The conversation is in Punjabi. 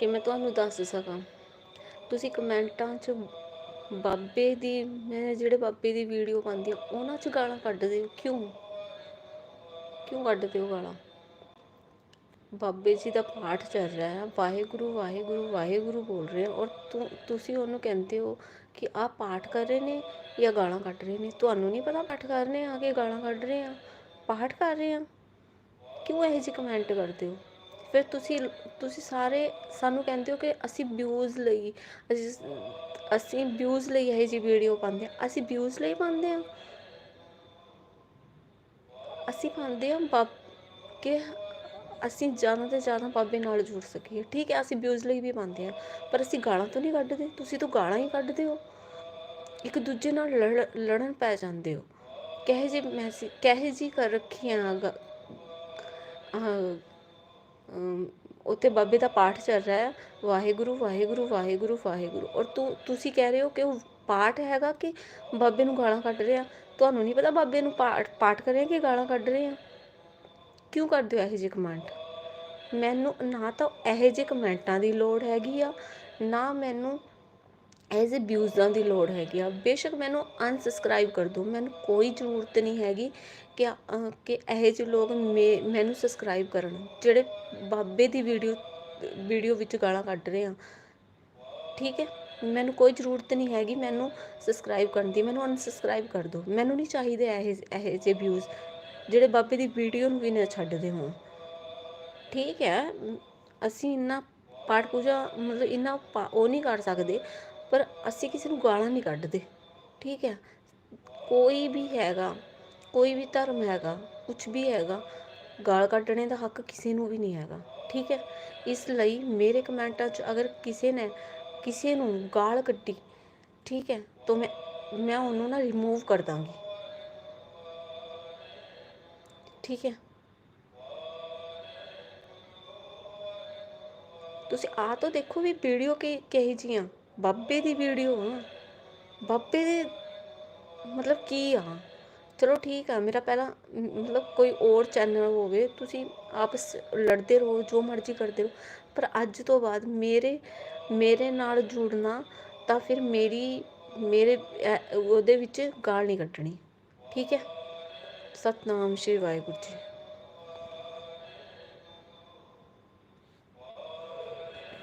ਕਿ ਮੈਂ ਤੁਹਾਨੂੰ ਦੱਸ ਸਕਾਂ। ਤੁਸੀਂ ਕਮੈਂਟਾਂ 'ਚ ਬਾਬੇ ਦੀ ਮੈਂ ਜਿਹੜੇ ਬਾਬੇ ਦੀ ਵੀਡੀਓ ਪਾਉਂਦੀ ਆ, ਉਹਨਾਂ 'ਚ ਗਾਲਾਂ ਕੱਢਦੇ ਹੋ ਕਿਉਂ? ਕਿਉਂ ਕੱਢਦੇ ਹੋ ਗਾਲਾਂ? ਬਾਬੇ ਜੀ ਦਾ ਪਾਠ ਚੱਲ ਰਿਹਾ ਹੈ। ਵਾਹਿਗੁਰੂ ਵਾਹਿਗੁਰੂ ਵਾਹਿਗੁਰੂ ਬੋਲ ਰਹੇ ਆ। ਔਰ ਤੁਸੀਂ ਉਹਨੂੰ ਕਹਿੰਦੇ ਹੋ ਕਿ ਆਹ ਪਾਠ ਕਰ ਰਹੇ ਨੇ ਜਾਂ ਗਾਲਾਂ ਕੱਢ ਰਹੇ ਨੇ? ਤੁਹਾਨੂੰ ਨਹੀਂ ਪਤਾ ਪਾਠ ਕਰ ਰਹੇ ਆ ਕਿ ਗਾਲਾਂ ਕੱਢ ਰਹੇ ਆ? ਪਾਠ ਕਰ ਰਹੇ ਆ? ਕਿਉਂ ਇਹੋ ਜਿਹੇ ਕਮੈਂਟ ਕਰਦੇ ਹੋ? ਫਿਰ ਤੁਸੀਂ ਤੁਸੀਂ ਸਾਰੇ ਸਾਨੂੰ ਕਹਿੰਦੇ ਹੋ ਕਿ ਅਸੀਂ ਵਿਊਜ਼ ਲਈ, ਅਸੀਂ ਅਸੀਂ ਵਿਊਜ਼ ਲਈ ਇਹ ਜੀ ਵੀਡੀਓ ਪਾਉਂਦੇ ਆ ਅਸੀਂ ਵਿਊਜ਼ ਲਈ ਪਾਉਂਦੇ ਆ ਅਸੀਂ ਪਾਉਂਦੇ ਆ ਬਾਬ ਕਿ ਅਸੀਂ ਜ਼ਿਆਦਾ ਤੋਂ ਜ਼ਿਆਦਾ ਬਾਬੇ ਨਾਲ ਜੁੜ ਸਕੀਏ। ਠੀਕ ਹੈ, ਅਸੀਂ ਵਿਊਜ਼ ਲਈ ਵੀ ਪਾਉਂਦੇ ਆ ਪਰ ਅਸੀਂ ਗਾਲਾਂ ਤੋਂ ਨਹੀਂ ਕੱਢਦੇ। ਤੁਸੀਂ ਤਾਂ ਗਾਲਾਂ ਹੀ ਕੱਢਦੇ ਹੋ। ਇੱਕ ਦੂਜੇ ਨਾਲ ਲੜ, ਲੜਨ ਪੈ ਜਾਂਦੇ ਹੋ। ਕਹੇ ਜੀ ਮੈਸੇਜ ਕਹੇ ਜੀ ਕਰ ਰੱਖੀਆਂ ਗ- ਉੱਥੇ ਬਾਬੇ ਦਾ ਪਾਠ ਚੱਲ ਰਿਹਾ ਹੈ, ਵਾਹਿਗੁਰੂ ਵਾਹਿਗੁਰੂ ਵਾਹਿਗੁਰੂ ਵਾਹਿਗੁਰੂ। ਔਰ ਤੂੰ, ਤੁਸੀਂ ਕਹਿ ਰਹੇ ਹੋ ਕਿ ਉਹ ਪਾਠ ਹੈਗਾ ਕਿ ਬਾਬੇ ਨੂੰ ਗਾਲਾਂ ਕੱਢ ਰਹੇ? ਆ ਤੁਹਾਨੂੰ ਨਹੀਂ ਪਤਾ ਬਾਬੇ ਨੂੰ ਪਾਠ ਪਾਠ ਕਰ ਰਹੇ ਕਿ ਗਾਲਾਂ ਕੱਢ ਰਹੇ ਆ? ਕਿਉਂ ਕਰਦੇ ਹੋ ਇਹੋ ਜਿਹੇ ਕਮੈਂਟ? ਮੈਨੂੰ ਨਾ ਤਾਂ ਇਹੋ ਜਿਹੇ ਕਮੈਂਟਾਂ ਦੀ ਲੋੜ ਹੈਗੀ ਆ, ਨਾ ਮੈਨੂੰ ਐਜ਼ ਅ ਵਿਊਜ਼ਾਂ ਦੀ ਲੋੜ ਹੈਗੀ ਆ, ਬੇਸ਼ੱਕ ਮੈਨੂੰ ਅਨਸਬਸਕ੍ਰਾਈਬ ਕਰ ਦਿਓ, ਮੈਨੂੰ ਕੋਈ ਜ਼ਰੂਰਤ ਨਹੀਂ ਹੈਗੀ ਕਿ ਕਿ ਇਹੋ ਜਿਹੇ ਲੋਕ ਮੇ- ਮੈਨੂੰ ਸਬਸਕ੍ਰਾਈਬ ਕਰਨ, ਜਿਹੜੇ ਬਾਬੇ ਦੀ ਵੀਡੀਓ ਵੀਡੀਓ ਵਿੱਚ ਗਾਲਾਂ ਕੱਢ ਰਹੇ ਆ। ਠੀਕ ਹੈ? ਮੈਨੂੰ ਕੋਈ ਜ਼ਰੂਰਤ ਨਹੀਂ ਹੈਗੀ ਮੈਨੂੰ ਸਬਸਕ੍ਰਾਈਬ ਕਰਨ ਦੀ, ਮੈਨੂੰ ਅਨਸਬਸਕ੍ਰਾਈਬ ਕਰ ਦਿਓ। ਮੈਨੂੰ ਨਹੀਂ ਚਾਹੀਦੇ ਇਹ, ਇਹੋ ਜਿਹੇ ਵਿਊਜ਼ ਜਿਹੜੇ ਬਾਬੇ ਦੀ ਵੀਡੀਓ ਨੂੰ ਵੀ ਨਾ ਛੱਡਦੇ ਹੋਣ। ਠੀਕ ਹੈ? ਅਸੀਂ ਇੰਨਾ ਪਾਠ ਪੂਜਾ, ਮਤਲਬ ਇੰਨਾ ਪਾ- ਉਹ ਨਹੀਂ ਕਰ ਸਕਦੇ। ਪਰ ਅਸੀਂ ਕਿਸੇ ਨੂੰ ਗਾਲਾਂ ਨਹੀਂ ਕੱਢਦੇ, ਠੀਕ ਹੈ? ਕੋਈ ਵੀ ਹੈਗਾ, ਕੋਈ ਵੀ ਧਰਮ ਹੈਗਾ ਕੁਝ ਵੀ ਹੈਗਾ, ਗਾਲ ਕੱਢਣੇ ਦਾ ਹੱਕ ਕਿਸੇ ਨੂੰ ਵੀ ਨਹੀਂ ਹੈਗਾ, ਠੀਕ ਹੈ? ਇਸ ਲਈ ਮੇਰੇ ਕਮੈਂਟਾਂ 'ਚ ਅਗਰ ਕਿਸੇ ਨੇ ਕਿਸੇ ਨੂੰ ਗਾਲ ਕੱਢੀ, ਠੀਕ ਹੈ, ਤਾਂ ਮੈਂ ਮੈਂ ਉਹਨੂੰ ਨਾ ਰਿਮੂਵ ਕਰ ਦਾਂਗੀ। ਠੀਕ ਹੈ? ਤੁਸੀਂ ਆ ਤਾਂ ਦੇਖੋ ਵੀ ਵੀਡੀਓ ਕਿ, ਕਹੀ ਜੀਆਂ ਬਾਬੇ ਦੀ ਵੀਡੀਓ ਆ। ਬਾਬੇ ਦੇ ਮਤਲਬ ਕੀ ਆ? ਚਲੋ ਠੀਕ ਆ, ਮੇਰਾ ਪਹਿਲਾਂ ਮਤਲਬ ਕੋਈ ਹੋਰ ਚੈਨਲ ਹੋਵੇ, ਤੁਸੀਂ ਆਪਸ ਲੜਦੇ ਰਹੋ, ਜੋ ਮਰਜ਼ੀ ਕਰਦੇ ਰਹੋ। ਪਰ ਅੱਜ ਤੋਂ ਬਾਅਦ ਮੇਰੇ ਮੇਰੇ ਨਾਲ ਜੁੜਨਾ ਤਾਂ ਫਿਰ ਮੇਰੀ, ਮੇਰੇ ਉਹਦੇ ਵਿੱਚ ਗਾਲ ਨਹੀਂ ਕੱਢਣੀ। ਠੀਕ ਹੈ? ਸਤਨਾਮ ਸ਼੍ਰੀ ਵਾਹਿਗੁਰੂ ਜੀ।